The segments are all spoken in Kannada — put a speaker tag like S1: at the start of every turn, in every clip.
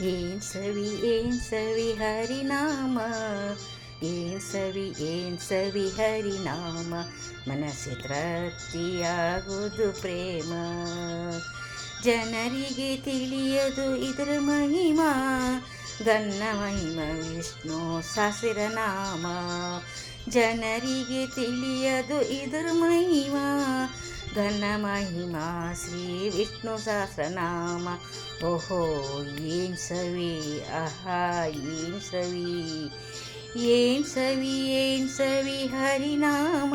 S1: ಏನ್ ಸವಿ ಏನ್ ಸವಿ ಹರಿನಾಮ? ಏನ್ ಸವಿ ಏನ್ ಸವಿ ಹರಿನಾಮ? ಮನಸ್ಸು ತೃಪ್ತಿಯಾಗುವುದು ಪ್ರೇಮ. ಜನರಿಗೆ ತಿಳಿಯದು ಇದರ ಮಹಿಮಾ. ಗನ್ನ ಮಹಿಮ ವಿಷ್ಣು ನಾಮ ಜನರಿಗೆ ತಿಳಿಯದು ಇದರ ಮಹಿಮಾ. ಘನ ಮಹಿಮಾ ಶ್ರೀ ವಿಷ್ಣು ಸಹಸ್ರನಾಮ ಓಹೋ ಏನ್ ಸವಿ ಆಹಾ ಏನ್ ಸವಿ ಏನ್ ಸವಿ ಏನ್ ಸವಿ ಹರಿನಾಮ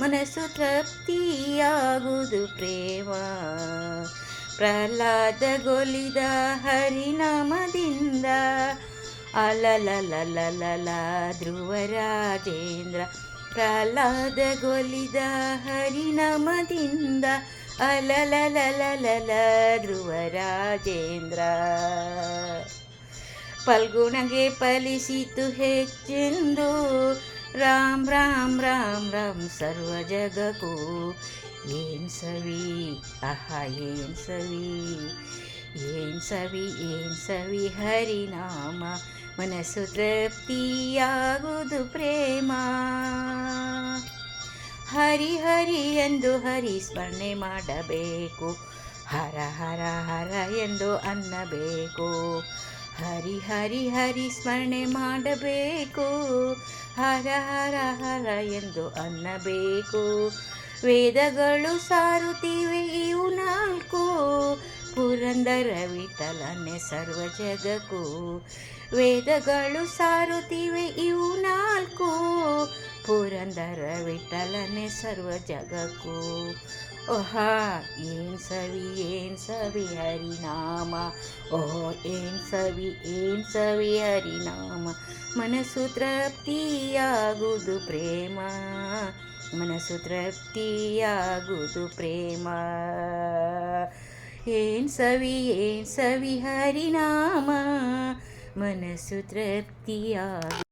S1: ಮನಸ್ಸು ತೃಪ್ತಿಯಾಗುವುದು ಪ್ರೇಮ ಪ್ರಹ್ಲಾದಗೊಲಿದ ಹರಿನಾಮದಿಂದ ಅಲಲಲಲಲಲ ಧ್ರುವರಾಜೇಂದ್ರ ಪ್ರಹ್ಲಾದಗೊಲಿದ ಹರಿನಾಮದಿಂದ ಅಲಲಲಲಲಲ ಧ್ರುವರಾಜೇಂದ್ರ ಫಲ್ಗುಣಗೆ ಫಲಿಸಿತು ಹೆಚ್ಚೆಂದು ರಾಮ್ ರಾಮ್ ರಾಮ್ ರಾಮ್ ಸರ್ವ ಜಗಕ್ಕೂ. ಏನ್ ಸವಿ? ಅಹ, ಏನ್ ಸವಿ? ಏನ್ ಸವಿ? ಏನ್ ಸವಿ? ಹರಿನಾಮ ಮನಸ್ಸು ತೃಪ್ತಿಯಾಗುವುದು ಪ್ರೇಮ. ಹರಿ ಹರಿ ಎಂದು ಹರಿ ಸ್ಮರಣೆ ಮಾಡಬೇಕು. ಹರ ಹರ ಹರ ಎಂದು ಅನ್ನಬೇಕು. ಹರಿ ಹರಿ ಹರಿ ಸ್ಮರಣೆ ಮಾಡಬೇಕು. ಹರ ಹರ ಹರ ಎಂದು ಅನ್ನಬೇಕು. ವೇದಗಳು ಸಾರುತ್ತಿವೆ ಇವು ನಾಲ್ಕು. ಪುರಂದರ ವಿಠಲನೆ ಸರ್ವ ಜಗಕ್ಕೂ ವೇದಗಳು ಸಾರುತ್ತಿವೆ, ಇವು ನಾಲ್ಕು. ಪುರಂದರ ವಿಠಲನೆ ಸರ್ವ ಜಗಕ್ಕೂ ಓಹಾ, ಏನ್ ಸವಿ ಏನ್ ಸವಿ ಹರಿನಾಮ. ಓಹೋ, ಏನ್ ಸವಿ ಏನ್ ಸವಿ ಹರಿನಾಮ. ಮನಸ್ಸು ತೃಪ್ತಿಯಾಗುವುದು ಪ್ರೇಮ. ಮನಸ್ಸು ತೃಪ್ತಿಯಾಗುವುದು ಪ್ರೇಮ. ಏನ್ ಸವಿ ಏನ್ ಸವಿ ಹರಿನಾಮ ಮನಸ್ಸು ತೃಪ್ತಿಯಾಗುವುದು